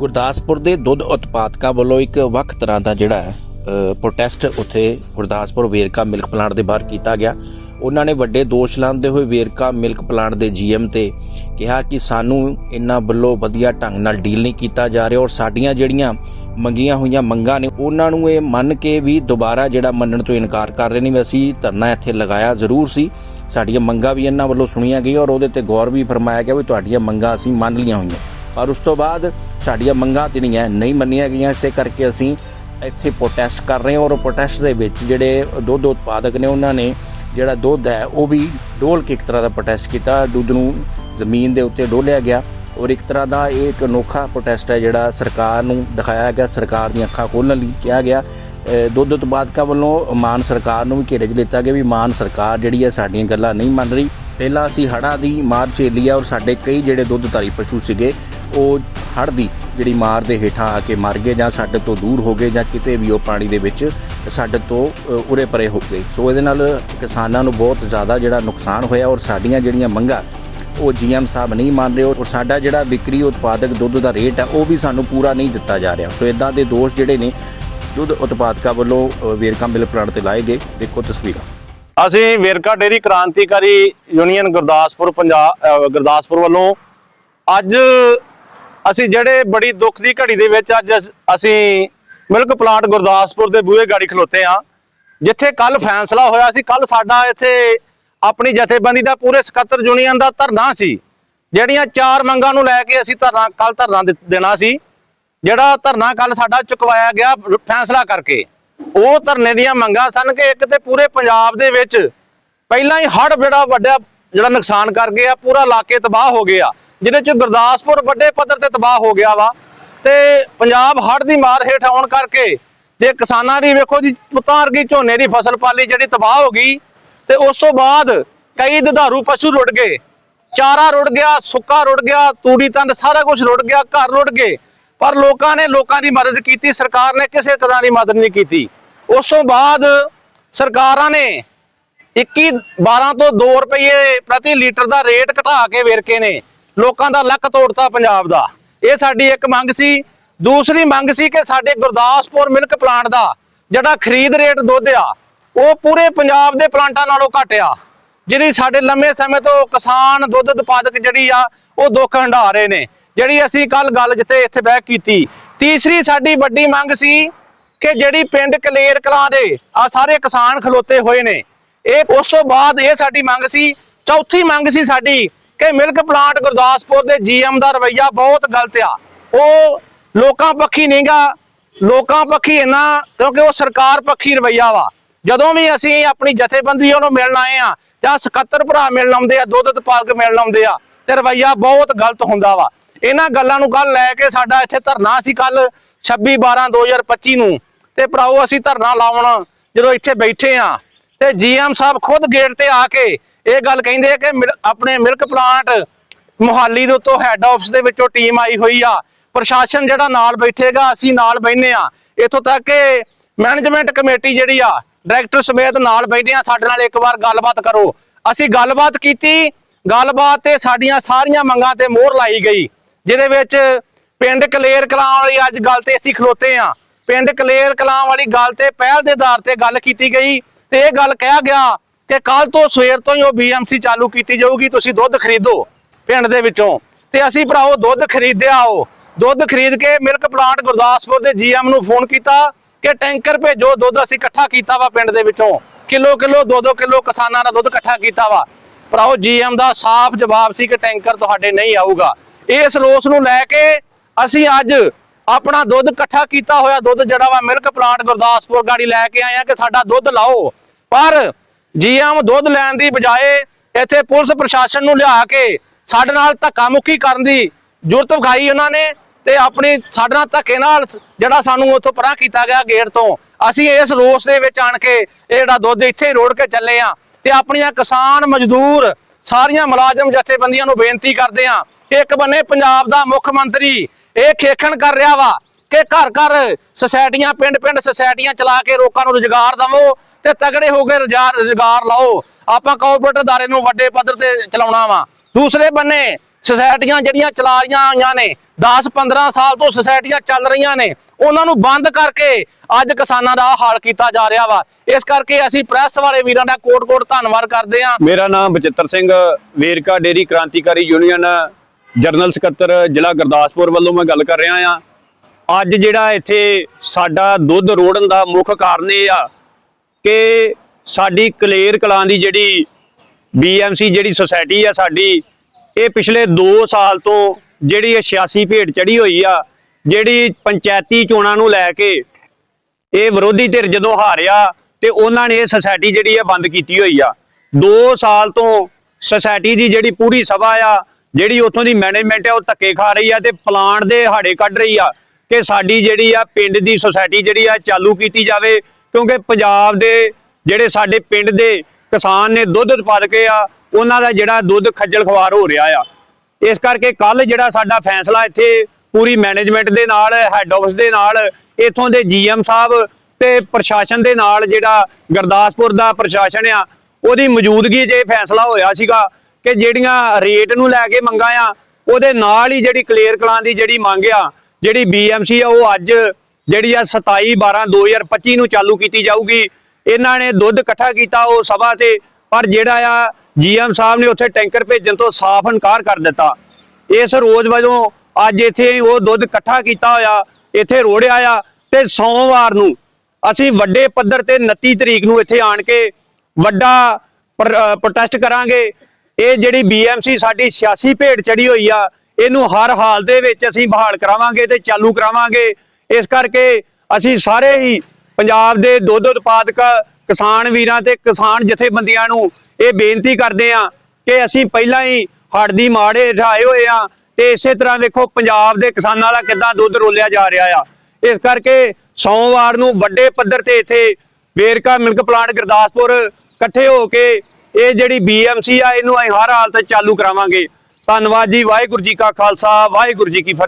ਗੁਰਦਾਸਪੁਰ ਦੇ ਦੁੱਧ ਉਤਪਾਦਕਾਂ ਵੱਲੋਂ ਇੱਕ ਵੱਖ ਤਰ੍ਹਾਂ ਦਾ ਜਿਹੜਾ ਪ੍ਰੋਟੈਸਟ ਉੱਥੇ ਗੁਰਦਾਸਪੁਰ ਵੇਰਕਾ ਮਿਲਕ ਪਲਾਂਟ ਦੇ ਬਾਹਰ ਕੀਤਾ ਗਿਆ। ਉਹਨਾਂ ਨੇ ਵੱਡੇ ਦੋਸ਼ ਲਾਉਂਦੇ ਹੋਏ ਵੇਰਕਾ ਮਿਲਕ ਪਲਾਂਟ ਦੇ ਜੀਐਮ ਤੇ ਕਿਹਾ ਕਿ ਸਾਨੂੰ ਇਹਨਾਂ ਵੱਲੋਂ ਵਧੀਆ ਢੰਗ ਨਾਲ ਡੀਲ ਨਹੀਂ ਕੀਤਾ ਜਾ ਰਿਹਾ ਔਰ ਸਾਡੀਆਂ ਜਿਹੜੀਆਂ ਮੰਗੀਆਂ ਹੋਈਆਂ ਮੰਗਾਂ ਨੇ, ਉਹਨਾਂ ਨੂੰ ਇਹ ਮੰਨ ਕੇ ਵੀ ਦੁਬਾਰਾ ਜਿਹੜਾ ਮੰਨਣ ਤੋਂ ਇਨਕਾਰ ਕਰ ਰਹੇ ਨੇ। ਵੀ ਅਸੀਂ ਧਰਨਾ ਇੱਥੇ ਲਗਾਇਆ ਜ਼ਰੂਰ ਸੀ। ਸਾਡੀਆਂ ਮੰਗਾਂ ਵੀ ਇਹਨਾਂ ਵੱਲੋਂ ਸੁਣੀਆਂ ਗਈਆਂ ਔਰ ਉਹਦੇ ਤੇ ਗੌਰ ਵੀ ਫਰਮਾਇਆ ਗਿਆ ਵੀ ਤੁਹਾਡੀਆਂ ਮੰਗਾਂ ਅਸੀਂ ਮੰਨ ਲਈਆਂ ਹੋਈਆਂ। ਪਰ ਉਸ ਤੋਂ ਬਾਅਦ ਸਾਡੀਆਂ ਮੰਗਾਂ ਜਿਹੜੀਆਂ ਨਹੀਂ ਮੰਨੀਆਂ ਗਈਆਂ, ਇਸੇ ਕਰਕੇ ਅਸੀਂ ਇੱਥੇ ਪ੍ਰੋਟੈਸਟ ਕਰ ਰਹੇ ਹਾਂ ਔਰ ਪ੍ਰੋਟੈਸਟ ਦੇ ਵਿੱਚ ਜਿਹੜੇ ਦੁੱਧ ਉਤਪਾਦਕ ਨੇ, ਉਹਨਾਂ ਨੇ ਜਿਹੜਾ ਦੁੱਧ ਹੈ, ਉਹ ਵੀ ਡੋਲ ਕੇ ਇੱਕ ਤਰ੍ਹਾਂ ਦਾ ਪ੍ਰੋਟੈਸਟ ਕੀਤਾ। ਦੁੱਧ ਨੂੰ ਜ਼ਮੀਨ ਦੇ ਉੱਤੇ ਡੋਲਿਆ ਗਿਆ ਔਰ ਇੱਕ ਤਰ੍ਹਾਂ ਦਾ ਇਹ ਇੱਕ ਅਨੋਖਾ ਪ੍ਰੋਟੈਸਟ ਹੈ ਜਿਹੜਾ ਸਰਕਾਰ ਨੂੰ ਦਿਖਾਇਆ ਗਿਆ, ਸਰਕਾਰ ਦੀਆਂ ਅੱਖਾਂ ਖੋਲ੍ਹਣ ਲਈ ਕਿਹਾ ਗਿਆ। ਦੁੱਧ ਉਤਪਾਦਕਾਂ ਵੱਲੋਂ ਮਾਨ ਸਰਕਾਰ ਨੂੰ ਵੀ ਘੇਰੇ 'ਚ ਲਿੱਤਾ ਗਿਆ ਵੀ ਮਾਨ ਸਰਕਾਰ ਜਿਹੜੀ ਹੈ ਸਾਡੀਆਂ ਗੱਲਾਂ ਨਹੀਂ ਮੰਨ ਰਹੀ। ਪਹਿਲਾਂ ਅਸੀਂ ਹੜ੍ਹਾਂ ਦੀ ਮਾਰ ਝੇਲੀ ਆ ਔਰ ਸਾਡੇ ਕਈ ਜਿਹੜੇ ਦੁੱਧਧਾਰੀ ਪਸ਼ੂ ਸੀਗੇ, ਉਹ ਹੜ੍ਹ ਦੀ ਜਿਹੜੀ ਮਾਰ ਦੇ ਹੇਠਾਂ ਆ ਕੇ ਮਰ ਗਏ ਜਾਂ ਸਾਡੇ ਤੋਂ ਦੂਰ ਹੋ ਗਏ ਜਾਂ ਕਿਤੇ ਵੀ ਉਹ ਪਾਣੀ ਦੇ ਵਿੱਚ ਸਾਡੇ ਤੋਂ ਉਰੇ ਪਰੇ ਹੋ ਗਏ। ਸੋ ਇਹਦੇ ਨਾਲ ਕਿਸਾਨਾਂ ਨੂੰ ਬਹੁਤ ਜ਼ਿਆਦਾ ਜਿਹੜਾ ਨੁਕਸਾਨ ਹੋਇਆ ਔਰ ਸਾਡੀਆਂ ਜਿਹੜੀਆਂ ਮੰਗਾਂ, ਉਹ ਜੀਐਮ ਸਾਹਿਬ ਨਹੀਂ ਮੰਨ ਰਹੇ ਔਰ ਸਾਡਾ ਜਿਹੜਾ ਵਿਕਰੀ ਉਤਪਾਦਕ ਦੁੱਧ ਦਾ ਰੇਟ ਆ, ਉਹ ਵੀ ਸਾਨੂੰ ਪੂਰਾ ਨਹੀਂ ਦਿੱਤਾ ਜਾ ਰਿਹਾ। ਸੋ ਇਦਾਂ ਦੇ ਦੋਸ਼ ਜਿਹੜੇ ਨੇ ਦੁੱਧ ਉਤਪਾਦਕਾਂ ਵੱਲੋਂ ਵੇਰਕਾ ਮਿਲ ਪਲਾਂਟ ਤੇ ਲਾਏ ਗਏ। ਦੇਖੋ ਤਸਵੀਰਾਂ। ਅਸੀਂ ਵੇਰਕਾ ਡੇਰੀ ਕ੍ਰਾਂਤੀਕਾਰੀ ਯੂਨੀਅਨ ਗੁਰਦਾਸਪੁਰ ਪੰਜਾਬ ਗੁਰਦਾਸਪੁਰ ਵੱਲੋਂ ਅੱਜ ਅਸੀਂ ਜਿਹੜੇ ਬੜੀ ਦੁੱਖ ਦੀ ਘੜੀ ਦੇ ਵਿੱਚ ਅੱਜ ਅਸ- ਅਸੀਂ ਮਿਲਕ ਪਲਾਂਟ ਗੁਰਦਾਸਪੁਰ ਦੇ ਬੂਹੇ ਗਾੜੀ ਖਲੋਤੇ ਆ ਜਿੱਥੇ ਕੱਲ ਫੈਸਲਾ ਹੋਇਆ ਸੀ ਕੱਲ ਸਾਡਾ ਇੱਥੇ ਆਪਣੀ ਜਥੇਬੰਦੀ ਦਾ ਪੂਰੇ ਸਕੱਤਰ ਯੂਨੀਅਨ ਦਾ ਧਰਨਾ ਸੀ, ਜਿਹੜੀਆਂ ਚਾਰ ਮੰਗਾਂ ਨੂੰ ਲੈ ਕੇ ਅਸੀਂ ਧਰਨਾ ਕੱਲ ਧਰਨਾ ਦਿੱ- ਦੇਣਾ ਸੀ, ਜਿਹੜਾ ਧਰਨਾ ਕੱਲ ਸਾਡਾ ਚੁਕਵਾਇਆ ਗਿਆ ਫੈਸਲਾ ਕਰਕੇ। ਉਹ ਧਰਨੇ ਦੀਆਂ ਮੰਗਾਂ ਸਨ ਕਿ ਇੱਕ ਤੇ ਪੂਰੇ ਪੰਜਾਬ ਦੇ ਵਿੱਚ ਪਹਿਲਾਂ ਹੀ ਹੜ੍ਹ ਬੜਾ ਵੱਡਾ ਜਿਹੜਾ ਨੁਕਸਾਨ ਕਰ ਗਿਆ, ਪੂਰਾ ਇਲਾਕੇ ਤਬਾਹ ਹੋ ਗਿਆ, ਜਿਹਦੇ ਚ ਗੁਰਦਾਸਪੁਰ ਵੱਡੇ ਪੱਧਰ ਤੇ ਤਬਾਹ ਹੋ ਗਿਆ ਵਾ। ਤੇ ਪੰਜਾਬ ਹੜ੍ਹ ਦੀ ਮਾਰ ਹੇਠ ਆਉਣ ਕਰਕੇ ਜੇ ਕਿਸਾਨਾਂ ਦੀ ਵੇਖੋ ਜੀ ਪੁੱਤਾਂ ਵਰਗੀ ਝੋਨੇ ਦੀ ਫਸਲ ਪਾਲੀ ਜਿਹੜੀ ਤਬਾਹ ਹੋ ਗਈ ਤੇ ਉਸ ਤੋਂ ਬਾਅਦ ਕਈ ਦੁਧਾਰੂ ਪਸ਼ੂ ਰੁੜ ਗਏ। ਚਾਰਾ ਰੁੜ ਗਿਆ, ਸੁੱਕਾ ਰੁੜ ਗਿਆ, ਤੂੜੀ ਤੰਦ ਸਾਰਾ ਕੁਝ ਰੁੜ ਗਿਆ, ਘਰ ਰੁੜ ਗਏ। ਪਰ ਲੋਕਾਂ ਨੇ ਲੋਕਾਂ ਦੀ ਮਦਦ ਕੀਤੀ, ਸਰਕਾਰ ਨੇ ਕਿਸੇ ਤਰ੍ਹਾਂ ਦੀ ਮਦਦ ਨਹੀਂ ਕੀਤੀ। ਉਸ ਤੋਂ ਬਾਅਦ ਸਰਕਾਰਾਂ ਨੇ 21 12 ਤੋਂ 2 ਰੁਪਏ ਪ੍ਰਤੀ ਲੀਟਰ ਦਾ ਰੇਟ ਘਟਾ ਕੇ ਵੇਰਕੇ ਨੇ, ਲੋਕਾਂ ਦਾ ਲੱਕ ਤੋੜਤਾ ਪੰਜਾਬ ਦਾ। ਇਹ ਸਾਡੀ ਇੱਕ ਮੰਗ ਸੀ। ਦੂਸਰੀ ਮੰਗ ਸੀ ਕਿ ਸਾਡੇ ਗੁਰਦਾਸਪੁਰ ਮਿਲਕ ਪਲਾਂਟ ਦਾ ਜਿਹੜਾ ਖਰੀਦ ਰੇਟ ਦੁੱਧ ਆ, ਉਹ ਪੂਰੇ ਪੰਜਾਬ ਦੇ ਪਲਾਂਟਾਂ ਨਾਲੋਂ ਘੱਟ ਆ, ਜਿਹਦੀ ਸਾਡੇ ਲੰਮੇ ਸਮੇਂ ਤੋਂ ਕਿਸਾਨ ਦੁੱਧ ਉਤਪਾਦਕ ਜਿਹੜੀ ਆ, ਉਹ ਦੁੱਖ ਹੰਢਾ ਰਹੇ ਨੇ। ਜਿਹੜੀ ਅਸੀਂ ਕੱਲ ਗੱਲ ਜਿੱਥੇ ਇੱਥੇ ਬਹਿ ਕੀਤੀ, ਤੀਸਰੀ ਸਾਡੀ ਵੱਡੀ ਮੰਗ ਸੀ ਕਿ ਜਿਹੜੀ ਪਿੰਡ ਕਲੇਰ ਕਲਾਂ ਦੇ ਆ ਸਾਰੇ ਕਿਸਾਨ ਖਲੋਤੇ ਹੋਏ ਨੇ। ਇਹ ਉਸ ਤੋਂ ਬਾਅਦ ਇਹ ਸਾਡੀ ਮੰਗ ਸੀ, ਚੌਥੀ ਮੰਗ ਸੀ ਸਾਡੀ ਕਿ ਮਿਲਕ ਪਲਾਂਟ ਗੁਰਦਾਸਪੁਰ ਦੇ ਜੀਐਮ ਦਾ ਰਵਈਆ ਬਹੁਤ ਗਲਤ ਆ। ਉਹ ਲੋਕਾਂ ਪੱਖੀ ਨਹੀਂਗਾ ਲੋਕਾਂ ਪੱਖੀ ਇੰਨਾ, ਕਿਉਂਕਿ ਉਹ ਸਰਕਾਰ ਪੱਖੀ ਰਵਈਆ ਵਾ। ਜਦੋਂ ਵੀ ਅਸੀਂ ਆਪਣੀ ਜਥੇਬੰਦੀ ਉਹਨੂੰ ਮਿਲਣ ਆਏ ਆ, ਜਾਂ ਸਕੱਤਰ ਭਰਾ ਮਿਲਣ ਆਉਂਦੇ ਆ, ਦੁੱਧ ਉਤਪਾਦਕ ਮਿਲਣ ਆਉਂਦੇ ਆ, ਤੇ ਰਵਈਆ ਬਹੁਤ ਗਲਤ ਹੁੰਦਾ ਵਾ। ਇਹਨਾਂ ਗੱਲਾਂ ਨੂੰ ਕੱਲ ਲੈ ਕੇ ਸਾਡਾ ਇੱਥੇ ਧਰਨਾ ਸੀ ਕੱਲ 26 12 2025 ਨੂੰ। ਤੇ ਭਰਾਓ, ਅਸੀਂ ਧਰਨਾ ਲਾਉਣ ਜਦੋਂ ਇੱਥੇ ਬੈਠੇ ਆ, ਤੇ ਜੀਐਮ ਸਾਹਿਬ ਖੁਦ ਗੇਟ ਤੇ ਆ ਕੇ ਇਹ ਗੱਲ ਕਹਿੰਦੇ ਆ ਕਿ ਮਿਲ- ਆਪਣੇ ਮਿਲਕ ਪਲਾਂਟ ਮੁਹਾਲੀ ਦੇ ਉੱਤੋਂ ਹੈੱਡ ਆਫਿਸ ਦੇ ਵਿੱਚੋਂ ਟੀਮ ਆਈ ਹੋਈ ਆ। ਪ੍ਰਸ਼ਾਸਨ ਜਿਹੜਾ ਨਾਲ ਬੈਠੇਗਾ, ਅਸੀਂ ਨਾਲ ਬੈਠਨੇ ਆ। ਇਥੋਂ ਤੱਕ ਕਿ ਮੈਨੇਜਮੈਂਟ ਕਮੇਟੀ ਜਿਹੜੀ ਆ ਡਾਇਰੈਕਟਰ ਸਮੇਤ ਨਾਲ ਬੈਠੇ ਆ, ਸਾਡੇ ਨਾਲ ਇੱਕ ਵਾਰ ਗੱਲਬਾਤ ਕਰੋ। ਅਸੀਂ ਗੱਲਬਾਤ ਕੀਤੀ, ਗੱਲਬਾਤ ਤੇ ਸਾਡੀਆਂ ਸਾਰੀਆਂ ਮੰਗਾਂ ਤੇ ਮੋਹਰ ਲਾਈ ਗਈ, ਜਿਹਦੇ ਵਿੱਚ ਪਿੰਡ ਕਲੇਰ ਕਲਾਂ ਵਾਲੀ ਅੱਜ ਗੱਲ ਤੇ ਅਸੀਂ ਖਲੋਤੇ ਆ। ਪਿੰਡ ਕਲੇਰ ਕਲਾਂ ਵਾਲੀ ਗੱਲ ਤੇ ਪਹਿਲ ਦੇ ਆਧਾਰ ਤੇ ਗੱਲ ਕੀਤੀ ਗਈ ਤੇ ਇਹ ਗੱਲ ਕਿਹਾ ਗਿਆ ਕਿ ਕੱਲ ਤੋਂ ਸਵੇਰ ਤੋਂ ਹੀ ਉਹ ਬੀਐਮਸੀ ਚਾਲੂ ਕੀਤੀ ਜਾਊਗੀ, ਤੁਸੀਂ ਦੁੱਧ ਖਰੀਦੋ ਪਿੰਡ ਦੇ ਵਿੱਚੋਂ। ਤੇ ਅਸੀਂ ਭਰਾਓ ਦੁੱਧ ਖਰੀਦਿਆ ਉਹ। ਦੁੱਧ ਖਰੀਦ ਕੇ ਮਿਲਕ ਪਲਾਂਟ ਗੁਰਦਾਸਪੁਰ ਦੇ ਜੀਐਮ ਨੂੰ ਫੋਨ ਕੀਤਾ ਕਿ ਟੈਂਕਰ ਭੇਜੋ, ਦੁੱਧ ਅਸੀਂ ਇਕੱਠਾ ਕੀਤਾ ਵਾ ਪਿੰਡ ਦੇ ਵਿੱਚੋਂ। ਕਿਲੋ ਕਿਲੋ, ਦੋ ਦੋ ਕਿਲੋ ਕਿਸਾਨਾਂ ਦਾ ਦੁੱਧ ਇਕੱਠਾ ਕੀਤਾ ਵਾ। ਭਰਾਓ ਜੀਐਮ ਦਾ ਸਾਫ਼ ਜਵਾਬ ਸੀ ਕਿ ਟੈਂਕਰ ਤੁਹਾਡੇ ਨਹੀਂ ਆਊਗਾ। ਇਸ ਰੋਸ ਨੂੰ ਲੈ ਕੇ ਅਸੀਂ ਅੱਜ ਆਪਣਾ ਦੁੱਧ ਇਕੱਠਾ ਕੀਤਾ ਹੋਇਆ ਦੁੱਧ ਜਿਹੜਾ ਵਾ ਮਿਲਕ ਪਲਾਂਟ ਗੁਰਦਾਸਪੁਰ ਗਾੜੀ ਲੈ ਕੇ ਆਏ ਆ ਕਿ ਸਾਡਾ ਦੁੱਧ ਲਾਓ। ਪਰ ਜੀਐਮ ਦੁੱਧ ਲੈਣ ਦੀ ਬਜਾਏ ਇੱਥੇ ਪੁਲਿਸ ਪ੍ਰਸ਼ਾਸਨ ਨੂੰ ਲਿਆ ਕੇ ਸਾਡੇ ਨਾਲ ਧੱਕਾ ਮੁੱਕੀ ਕਰਨ ਦੀ ਜ਼ਰੂਰਤ ਵਿਖਾਈ ਉਹਨਾਂ ਨੇ ਤੇ ਆਪਣੀ ਸਾਡੇ ਨਾਲ ਧੱਕੇ ਨਾਲ ਜਿਹੜਾ ਸਾਨੂੰ ਉੱਥੋਂ ਪਰਾਂ ਕੀਤਾ ਗਿਆ ਗੇਟ ਤੋਂ। ਅਸੀਂ ਇਸ ਰੋਸ ਦੇ ਵਿੱਚ ਆਣ ਕੇ ਇਹ ਜਿਹੜਾ ਦੁੱਧ ਇੱਥੇ ਰੋੜ ਕੇ ਚੱਲੇ ਆ ਤੇ ਆਪਣੀਆਂ ਕਿਸਾਨ ਮਜ਼ਦੂਰ ਸਾਰੀਆਂ ਮੁਲਾਜ਼ਮ ਜਥੇਬੰਦੀਆਂ ਨੂੰ ਬੇਨਤੀ ਕਰਦੇ ਆ ਇੱਕ ਬੰਨੇ ਪੰਜਾਬ ਦਾ ਮੁੱਖ ਮੰਤਰੀ। ਇਹ ਖੇਖਣ ਕਰ ਰਿਹਾ ਵਾ ਕਿ ਘਰ ਘਰ ਸੁਸਾਇਟੀਆਂ, ਪਿੰਡ ਪਿੰਡ ਸੁਸਾਇਟੀਆਂ ਚਲਾ ਕੇ ਲੋਕਾਂ ਨੂੰ ਰੁਜ਼ਗਾਰ ਦਵੋ ਤੇ ਤਗੜੇ ਹੋ ਕੇ ਰੁਜ਼ਗਾਰ ਲਾਓ। ਆਪਾਂ ਕਾਰਪੋਰੇਟ ਅਦਾਰੇ ਨੂੰ ਵੱਡੇ ਪੱਧਰ ਤੇ ਚਲਾਉਣਾ ਵਾ। ਦੂਸਰੇ ਬੰਨੇ ਸੁਸਾਇਟੀਆਂ ਜਿਹੜੀਆਂ ਚਲਾ ਰਹੀਆਂ ਹੋਈਆਂ ਨੇ 10-15 ਸਾਲ ਤੋਂ ਸੁਸਾਇਟੀਆਂ ਚੱਲ ਰਹੀਆਂ ਨੇ, ਉਹਨਾਂ ਨੂੰ ਬੰਦ ਕਰਕੇ ਅੱਜ ਕਿਸਾਨਾਂ ਦਾ ਹਾਲ ਕੀਤਾ ਜਾ ਰਿਹਾ ਵਾ। ਇਸ ਕਰਕੇ ਅਸੀਂ ਪ੍ਰੈਸ ਵਾਲੇ ਵੀਰਾਂ ਦਾ ਕੋਟ-ਕੋਟ ਧੰਨਵਾਦ ਕਰਦੇ ਹਾਂ। ਮੇਰਾ ਨਾਮ ਬਚਿੱਤਰ ਸਿੰਘ, ਵੇਰਕਾ ਡੇਰੀ ਕ੍ਰਾਂਤੀਕਾਰੀ ਯੂਨੀਅਨ ਜਨਰਲ ਸਕੱਤਰ ਜ਼ਿਲ੍ਹਾ ਗੁਰਦਾਸਪੁਰ ਵੱਲੋਂ ਮੈਂ ਗੱਲ ਕਰ ਰਿਹਾ ਆ ਅੱਜ ਜਿਹੜਾ ਇੱਥੇ ਸਾਡਾ ਦੁੱਧ ਰੋੜਨ ਦਾ ਮੁੱਖ ਕਾਰਨ ਇਹ ਆ ਕਿ ਸਾਡੀ ਕਲੇਰ ਕਲਾਂ ਦੀ ਜਿਹੜੀ ਬੀਐਮਸੀ ਜਿਹੜੀ ਸੁਸਾਇਟੀ ਆ ਸਾਡੀ, ਇਹ ਪਿਛਲੇ 2 ਸਾਲ ਤੋਂ ਜਿਹੜੀ ਇਹ 86 ਭੇਟ ਚੜੀ ਹੋਈ ਆ, ਜਿਹੜੀ ਪੰਚਾਇਤੀ ਚੋਣਾਂ ਨੂੰ ਲੈ ਕੇ ਇਹ ਵਿਰੋਧੀ ਧਿਰ ਜਦੋਂ ਹਾਰਿਆ ਤੇ ਉਹਨਾਂ ਨੇ ਇਹ ਸੁਸਾਇਟੀ ਜਿਹੜੀ ਆ ਬੰਦ ਕੀਤੀ ਹੋਈ ਆ। 2 ਸਾਲ ਤੋਂ ਸੁਸਾਇਟੀ ਦੀ ਜਿਹੜੀ ਪੂਰੀ ਸਭਾ ਆ ਜਿਹੜੀ ਉੱਥੋਂ ਦੀ ਮੈਨੇਜਮੈਂਟ ਹੈ, ਉਹ ਧੱਕੇ ਖਾ ਰਹੀ ਆ ਤੇ ਪਲਾਂਟ ਦੇ ਹਾੜੇ ਕੱਢ ਰਹੀ ਆ ਕਿ ਸਾਡੀ ਜਿਹੜੀ ਆ ਪਿੰਡ ਦੀ ਸੁਸਾਇਟੀ ਜਿਹੜੀ ਆ ਚਾਲੂ ਕੀਤੀ ਜਾਵੇ, ਕਿਉਂਕਿ ਪੰਜਾਬ ਦੇ ਜਿਹੜੇ ਸਾਡੇ ਪਿੰਡ ਦੇ ਕਿਸਾਨ ਨੇ ਦੁੱਧ ਉਤਪਾਦਕ ਆ, ਉਹਨਾਂ ਦਾ ਜਿਹੜਾ ਦੁੱਧ ਖੱਜਲ ਖਵਾਰ ਹੋ ਰਿਹਾ ਆ। ਇਸ ਕਰਕੇ ਕੱਲ ਜਿਹੜਾ ਸਾਡਾ ਫੈਸਲਾ ਇੱਥੇ ਪੂਰੀ ਮੈਨੇਜਮੈਂਟ ਦੇ ਨਾਲ ਹੈੱਡ ਆਫਿਸ ਦੇ ਨਾਲ, ਇਥੋਂ ਦੇ ਜੀਐਮ ਸਾਹਿਬ ਤੇ ਪ੍ਰਸ਼ਾਸਨ ਦੇ ਨਾਲ ਜਿਹੜਾ ਗੁਰਦਾਸਪੁਰ ਦਾ ਪ੍ਰਸ਼ਾਸਨ ਆ, ਉਹਦੀ ਮੌਜੂਦਗੀ 'ਚ ਇਹ ਫੈਸਲਾ ਹੋਇਆ ਸੀਗਾ। ਕਿ ਜਿਹੜੀਆਂ ਰੇਟ ਨੂੰ ਲੈ ਕੇ ਮੰਗਾਂ ਆ, ਉਹਦੇ ਨਾਲ ਹੀ ਜਿਹੜੀ ਕਲੀਅਰ ਕਲਾਂ ਦੀ ਜਿਹੜੀ ਮੰਗ ਆ, ਜਿਹੜੀ ਬੀਐਮਸੀ ਆ, ਉਹ ਅੱਜ ਜਿਹੜੀ ਆ 27 12 2025 ਨੂੰ ਚਾਲੂ ਕੀਤੀ ਜਾਊਗੀ। ਇਹਨਾਂ ਨੇ ਦੁੱਧ ਇਕੱਠਾ ਕੀਤਾ ਉਹ ਸਭਾ ਤੇ, ਪਰ ਜਿਹੜਾ ਆ ਜੀਐਮ ਸਾਹਿਬ ਨੇ ਉੱਥੇ ਟੈਂਕਰ ਭੇਜਣ ਤੋਂ ਸਾਫ਼ ਇਨਕਾਰ ਕਰ ਦਿੱਤਾ। ਇਸ ਰੋਜ਼ ਵਜੋਂ ਅੱਜ ਇੱਥੇ ਉਹ ਦੁੱਧ ਇਕੱਠਾ ਕੀਤਾ ਹੋਇਆ, ਇੱਥੇ ਰੋੜਿਆ ਆ ਤੇ ਸੋਮਵਾਰ ਨੂੰ ਅਸੀਂ ਵੱਡੇ ਪੱਧਰ ਤੇ 29 ਤਰੀਕ ਨੂੰ ਇੱਥੇ ਆਣ ਕੇ ਵੱਡਾ ਪ੍ਰੋਟੈਸਟ ਕਰਾਂਗੇ। ਇਹ ਜਿਹੜੀ ਬੀਐਮਸੀ ਸਾਡੀ 86 ਭੇਡ ਚੜੀ ਹੋਈ ਆ, ਇਹਨੂੰ ਹਰ ਹਾਲ ਦੇ ਵਿੱਚ ਅਸੀਂ ਬਹਾਲ ਕਰਾਵਾਂਗੇ ਤੇ ਚਾਲੂ ਕਰਾਵਾਂਗੇ। ਇਸ ਕਰਕੇ ਅਸੀਂ ਸਾਰੇ ਹੀ ਪੰਜਾਬ ਦੇ ਦੁੱਧ ਉਤਪਾਦਕ ਕਿਸਾਨ ਵੀਰਾਂ ਤੇ ਕਿਸਾਨ ਜਥੇਬੰਦੀਆਂ ਨੂੰ ਇਹ ਬੇਨਤੀ ਕਰਦੇ ਆ ਕਿ ਅਸੀਂ ਪਹਿਲਾਂ ਹੀ ਹੜ੍ਹ ਦੀ ਮਾੜੇ ਢਾਏ ਹੋਏ ਆ ਤੇ ਇਸੇ ਤਰ੍ਹਾਂ ਵੇਖੋ ਪੰਜਾਬ ਦੇ ਕਿਸਾਨਾਂ ਦਾ ਕਿੱਦਾਂ ਦੁੱਧ ਰੋਲਿਆ ਜਾ ਰਿਹਾ ਆ। ਇਸ ਕਰਕੇ ਸੋਮਵਾਰ ਨੂੰ ਵੱਡੇ ਪੱਧਰ ਤੇ ਇੱਥੇ ਵੇਰਕਾ ਮਿਲਕ ਪਲਾਂਟ ਗੁਰਦਾਸਪੁਰ ਇਕੱਠੇ ਹੋ ਕੇ ਇਹ ਜਿਹੜੀ ਬੀਐਮਸੀ ਆ, ਇਹਨੂੰ ਅਸੀਂ ਹਰ ਹਾਲਤ ਚਾਲੂ ਕਰਾਵਾਂਗੇ। ਧੰਨਵਾਦ ਜੀ, ਵਾਹਿਗੁਰੂ ਜੀ ਕਾ ਖਾਲਸਾ, ਵਾਹਿਗੁਰੂ ਜੀ ਕੀ ਫਤਿਹ।